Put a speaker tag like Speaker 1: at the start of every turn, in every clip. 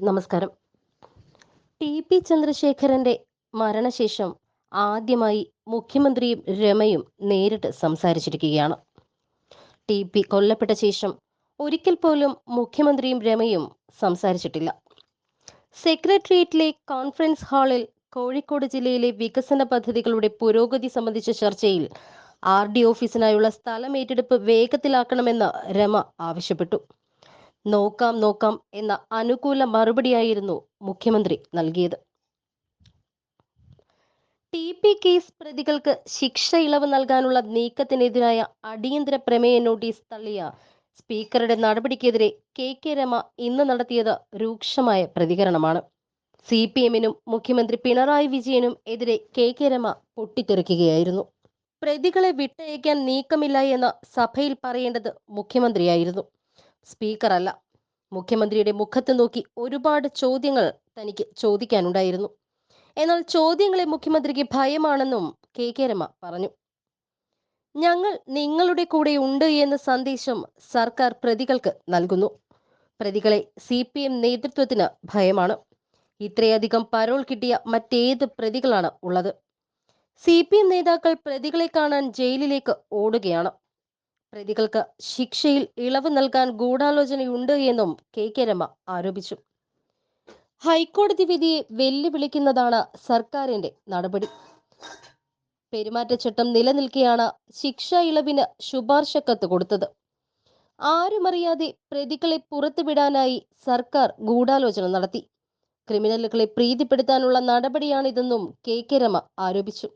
Speaker 1: നമസ്കാരം. T P ചന്ദ്രശേഖരന്റെ മരണശേഷം ആദ്യമായി മുഖ്യമന്ത്രിയും രമയും നേരിട്ട് സംസാരിച്ചിരിക്കുകയാണ്. ടി പി കൊല്ലപ്പെട്ട ശേഷം ഒരിക്കൽ പോലും മുഖ്യമന്ത്രിയും രമയും സംസാരിച്ചിട്ടില്ല. സെക്രട്ടേറിയറ്റിലെ കോൺഫറൻസ് ഹാളിൽ കോഴിക്കോട് ജില്ലയിലെ വികസന പദ്ധതികളുടെ പുരോഗതി സംബന്ധിച്ച ചർച്ചയിൽ ആർ ഡി ഓഫീസിനായുള്ള സ്ഥലം ഏറ്റെടുപ്പ് വേഗത്തിലാക്കണമെന്ന് രമ ആവശ്യപ്പെട്ടു. നോക്കാം നോക്കാം എന്ന അനുകൂല മറുപടിയായിരുന്നു മുഖ്യമന്ത്രി നൽകിയത്. ടി പി കേസ് പ്രതികൾക്ക് ശിക്ഷ ഇളവ് നൽകാനുള്ള നീക്കത്തിനെതിരായ അടിയന്തര പ്രമേയ നോട്ടീസ് തള്ളിയ സ്പീക്കറുടെ നടപടിക്കെതിരെ കെ കെ രമ ഇന്ന് നടത്തിയത് രൂക്ഷമായ പ്രതികരണമാണ്. സി പി എമ്മിനും മുഖ്യമന്ത്രി പിണറായി വിജയനും എതിരെ കെ കെ രമ പൊട്ടിത്തെറിക്കുകയായിരുന്നു. പ്രതികളെ വിട്ടയക്കാൻ നീക്കമില്ല എന്ന് സഭയിൽ പറയേണ്ടത് മുഖ്യമന്ത്രിയായിരുന്നു. സ്പീക്കർ അല്ല മുഖ്യമന്ത്രിയുടെ മുഖത്ത് നോക്കി ഒരുപാട് ചോദ്യങ്ങൾ തനിക്ക് ചോദിക്കാനുണ്ടായിരുന്നു. എന്നാൽ ചോദ്യങ്ങളെ മുഖ്യമന്ത്രിക്ക് ഭയമാണെന്നും കെ കെ രമ പറഞ്ഞു. ഞങ്ങൾ നിങ്ങളുടെ കൂടെ ഉണ്ട് എന്ന സന്ദേശം സർക്കാർ പ്രതികൾക്ക് നൽകുന്നു. പ്രതികളെ സി പി എം നേതൃത്വത്തിന് ഭയമാണ്. ഇത്രയധികം പരോൾ കിട്ടിയ മറ്റേത് പ്രതികളാണ് ഉള്ളത്. സി പി എം നേതാക്കൾ പ്രതികളെ കാണാൻ ജയിലിലേക്ക് ഓടുകയാണ്. പ്രതികൾക്ക് ശിക്ഷയിൽ ഇളവ് നൽകാൻ ഗൂഢാലോചനയുണ്ട് എന്നും കെ കെ രമ ആരോപിച്ചു. ഹൈക്കോടതി വിധിയെ വെല്ലുവിളിക്കുന്നതാണ് സർക്കാരിന്റെ നടപടി. പെരുമാറ്റച്ചട്ടം നിലനിൽക്കെയാണ് ശിക്ഷ ഇളവിന് ശുപാർശ കത്ത് കൊടുത്തത്. ആരുമറിയാതെ പ്രതികളെ പുറത്തുവിടാനായി സർക്കാർ ഗൂഢാലോചന നടത്തി. ക്രിമിനലുകളെ പ്രീതിപ്പെടുത്താനുള്ള നടപടിയാണിതെന്നും കെ കെ രമ ആരോപിച്ചു.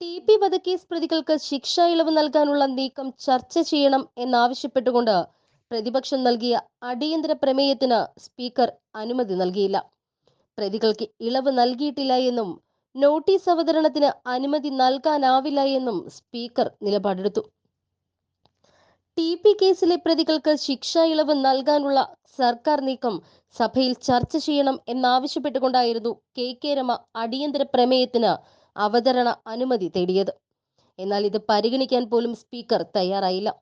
Speaker 1: ടി പി വധക്കേസ് പ്രതികൾക്ക് ശിക്ഷ ഇളവ് നൽകാനുള്ള നീക്കം ചർച്ച ചെയ്യണം എന്നാവശ്യപ്പെട്ടുകൊണ്ട് പ്രതിപക്ഷം നൽകിയ അടിയന്തര പ്രമേയത്തിന് സ്പീക്കർ അനുമതി നൽകിയില്ല. പ്രതികൾക്ക് ഇളവ് നൽകിയിട്ടില്ല എന്നും നോട്ടീസ് അവതരണത്തിന് അനുമതി നൽകാനാവില്ല എന്നും സ്പീക്കർ നിലപാടെടുത്തു. ടി പി കേസിലെ പ്രതികൾക്ക് ശിക്ഷ ഇളവ് നൽകാനുള്ള സർക്കാർ നീക്കം സഭയിൽ ചർച്ച ചെയ്യണം എന്നാവശ്യപ്പെട്ടുകൊണ്ടായിരുന്നു കെ കെ രമ അടിയന്തര പ്രമേയത്തിന് അവതരണ അനുമതി തേടിയത്. എന്നാൽ ഇത് പരിഗണിക്കാൻ പോലും സ്പീക്കർ തയ്യാറായില്ല.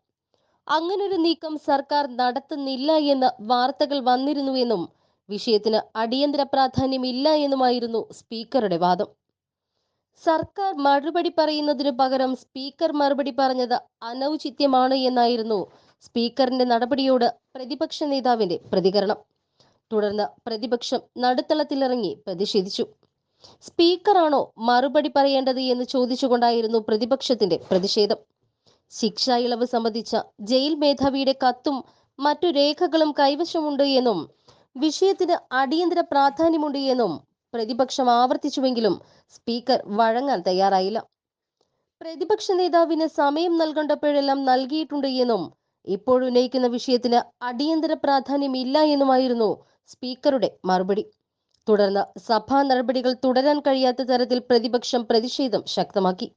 Speaker 1: അങ്ങനൊരു നീക്കം സർക്കാർ നടത്തുന്നില്ല എന്ന് വാർത്തകൾ വന്നിരുന്നുവെന്നും വിഷയത്തിന് അടിയന്തര പ്രാധാന്യമില്ല എന്നുമായിരുന്നു സ്പീക്കറുടെ വാദം. സർക്കാർ മറുപടി പറയുന്നതിനു പകരം സ്പീക്കർ മറുപടി പറഞ്ഞത് അനൗചിത്യമാണ് എന്നായിരുന്നു സ്പീക്കറിന്റെ നടപടിയോട് പ്രതിപക്ഷ നേതാവിന്റെ പ്രതികരണം. തുടർന്ന് പ്രതിപക്ഷം നടുത്തളത്തിലിറങ്ങി പ്രതിഷേധിച്ചു. സ്പീക്കറാണോ മറുപടി പറയേണ്ടത് എന്ന് ചോദിച്ചുകൊണ്ടായിരുന്നു പ്രതിപക്ഷത്തിന്റെ പ്രതിഷേധം. ശിക്ഷാ ഇളവ് സംബന്ധിച്ച ജയിൽ മേധാവിയുടെ കത്തും മറ്റു രേഖകളും കൈവശമുണ്ട് എന്നും വിഷയത്തിന് അടിയന്തര പ്രാധാന്യമുണ്ട് എന്നും പ്രതിപക്ഷം ആവർത്തിച്ചുവെങ്കിലും സ്പീക്കർ വഴങ്ങാൻ തയ്യാറായില്ല. പ്രതിപക്ഷ നേതാവിന് സമയം നൽകേണ്ടപ്പോഴെല്ലാം നൽകിയിട്ടുണ്ട് എന്നും ഇപ്പോഴുന്നയിക്കുന്ന വിഷയത്തിന് അടിയന്തര പ്രാധാന്യമില്ല എന്നുമായിരുന്നു സ്പീക്കറുടെ മറുപടി. തുടർന്ന് സഭാ നടപടികൾ തുടരാൻ കഴിയാത്ത തരത്തിൽ പ്രതിപക്ഷം പ്രതിഷേധം ശക്തമാക്കി.